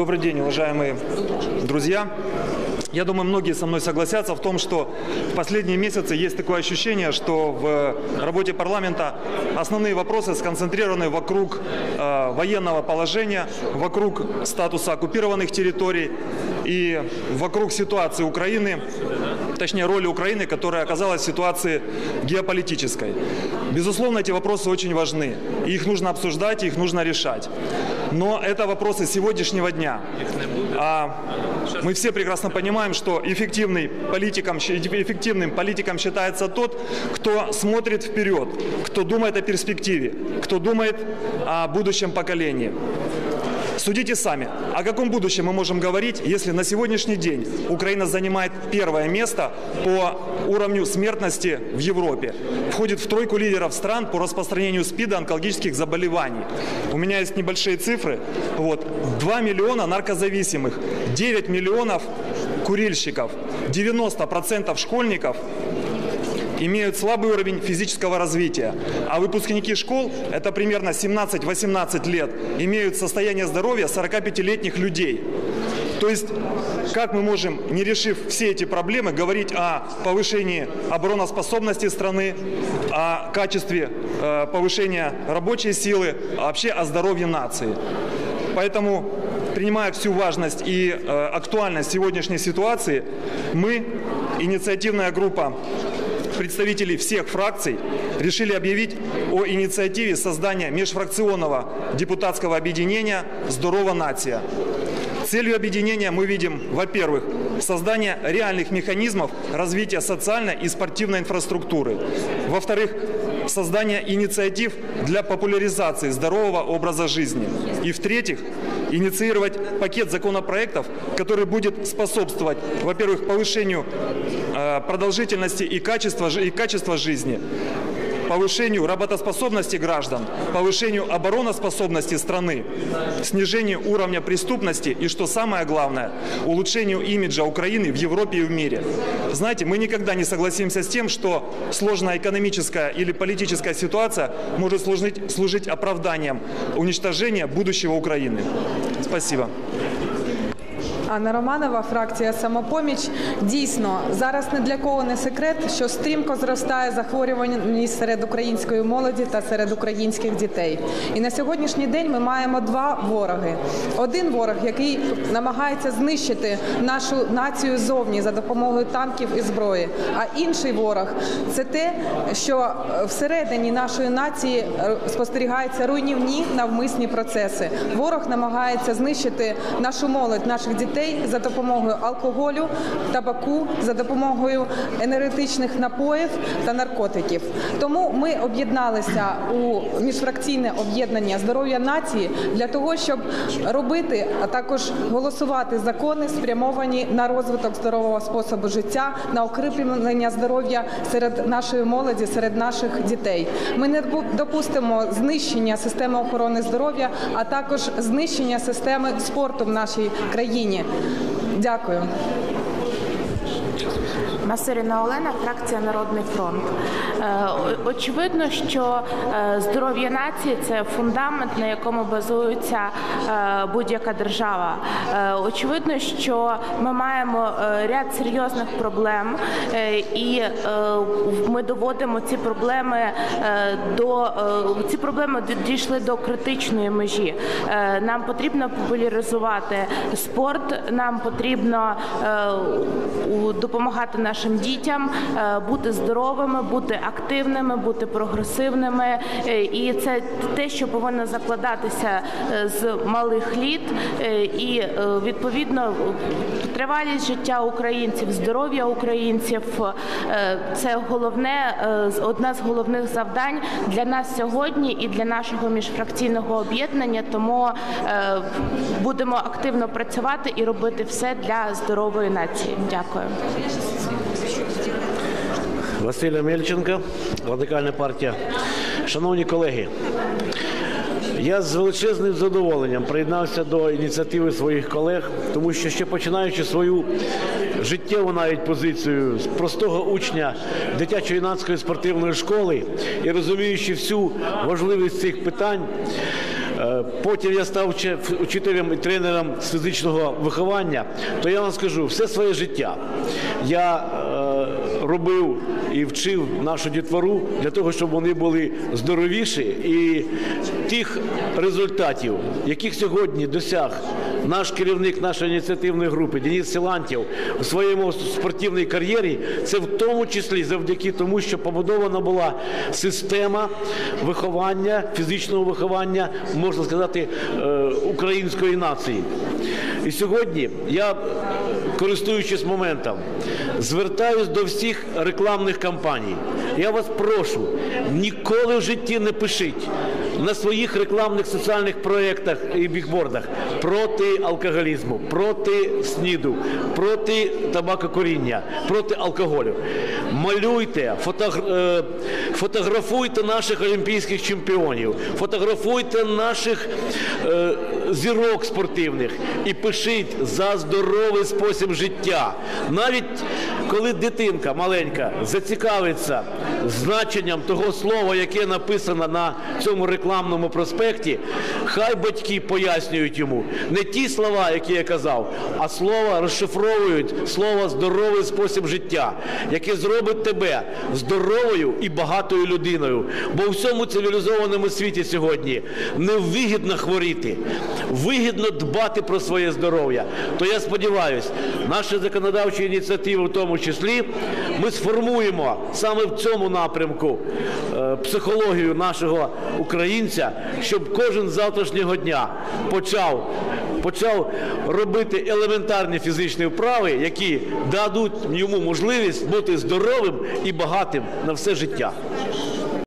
Добрый день, уважаемые друзья. Я думаю, многие со мной согласятся в том, что в последние месяцы есть такое ощущение, что в работе парламента основные вопросы сконцентрированы вокруг э, военного положения, вокруг статуса оккупированных территорий и вокруг ситуации Украины, точнее роли Украины, которая оказалась в ситуации геополитической. Безусловно, эти вопросы очень важны. И их нужно обсуждать, и их нужно решать. Но это вопросы сегодняшнего дня. А мы все прекрасно понимаем, что эффективный политиком, эффективным политиком считается тот, кто смотрит вперед, кто думает о перспективе, кто думает о будущем поколении. Судите сами, о каком будущем мы можем говорить, если на сегодняшний день Украина занимает первое место по уровню смертности в Европе, входит в тройку лидеров стран по распространению СПИДа онкологических заболеваний. У меня есть небольшие цифры. Вот, 2 миллиона наркозависимых, 9 миллионов курильщиков, 90% школьников имеют слабый уровень физического развития, а выпускники школ, это примерно 17-18 лет, имеют состояние здоровья 45-летних людей. То есть, как мы можем, не решив все эти проблемы, говорить о повышении обороноспособности страны, о качестве э, повышения рабочей силы, а вообще о здоровье нации. Поэтому, принимая всю важность и э, актуальность сегодняшней ситуации, мы, инициативная группа представителей всех фракций решили объявить о инициативе создания межфракционного депутатского объединения «Здорова нация». Целью объединения мы видим, во-первых, создание реальных механизмов развития социальной и спортивной инфраструктуры. Во-вторых, создание инициатив для популяризации здорового образа жизни. И в-третьих, инициировать пакет законопроектов, который будет способствовать, во-первых, повышению э, продолжительности и качества, и качества жизни, повышению работоспособности граждан, повышению обороноспособности страны, снижению уровня преступности и, что самое главное, улучшению имиджа Украины в Европе и в мире. Знаете, мы никогда не согласимся с тем, что сложная экономическая или политическая ситуация может служить, служить оправданием уничтожения будущего Украины. Спасибо. Анна Романова, фракція Самопоміч. Дійсно, зараз не для кого не секрет, що стрімко зростає захворюваність серед української молоді та серед українських дітей. І на сьогоднішній день ми маємо два вороги: один ворог, який намагається знищити нашу націю зовні за допомогою танків і зброї. А інший ворог це те, що всередині нашої нації спостерігаються руйнівні навмисні процеси. Ворог намагається знищити нашу молодь, наших дітей дітей за допомогою алкоголю, табаку, за допомогою енергетичних напоїв та наркотиків. Тому ми об'єдналися у міжфракційне об'єднання здоров'я нації для того, щоб робити, а також голосувати закони, спрямовані на розвиток здорового способу життя, на укріплення здоров'я серед нашої молоді, серед наших дітей. Ми не допустимо знищення системи охорони здоров'я, а також знищення системи спорту в нашій країні. Дякую. Масирина Олена, фракція Народний фронт. Очевидно, що здоров'я нації це фундамент, на якому базується будь-яка держава. Очевидно, що ми маємо ряд серйозних проблем, і ми доводимо ці проблеми до ці проблеми дійшли до критичної межі. Нам потрібно популяризувати спорт, нам потрібно допомагати нашим дітям бути здоровими, бути активними, бути прогресивними, і це те, що повинно закладатися з малих літ, і відповідно тривалість життя українців, здоров'я українців це головне одне з головних завдань для нас сьогодні і для нашого міжфракційного об'єднання. Тому будемо активно працювати і робити все для здорової нації. Дякую. Василь Мельченко, Радикальна партія. Шановні колеги, я з величезним задоволенням приєднався до ініціативи своїх колег, тому що ще починаючи свою життєву навіть позицію з простого учня дитячо-юнацької спортивної школи і розуміючи всю важливість цих питань, Потім я став вчителем і тренером з фізичного виховання, то я вам скажу, все своє життя я е, робив і вчив нашу дітвору для того, щоб вони були здоровіші. І тих результатів, яких сьогодні досяг наш керівник нашої ініціативної групи Денис Силантьєв у своєму спортивній кар'єрі, це в тому числі завдяки тому, що побудована була система виховання, фізичного виховання, можна сказати, е, української нації. І сьогодні я, користуючись моментом, звертаюсь до всіх рекламних кампаній. Я вас прошу, ніколи в житті не пишіть на своїх рекламних соціальних проєктах і бікбордах проти алкоголізму, проти сніду, проти табакокуріння, проти алкоголю. Малюйте, е, фотографуйте наших олімпійських чемпіонів, фотографуйте наших е, зірок спортивних і пишіть за здоровий спосіб життя. Навіть коли дитинка маленька зацікавиться значенням того слова, яке написано на цьому рекламному проспекті, хай батьки пояснюють йому не ті слова, які я казав, а слова розшифровують слово здоровий спосіб життя, яке зробить тебе здоровою і багатою людиною. Бо у всьому цивілізованому світі сьогодні не вигідно хворіти, вигідно дбати про своє здоров'я. То я сподіваюся, наші законодавчі ініціативи в тому числі ми сформуємо саме в цьому напрямку е, психологію нашого українця, щоб кожен з завтрашнього дня почав. Почав робити елементарні фізичні вправи, які дадуть йому можливість бути здоровим і багатим на все життя.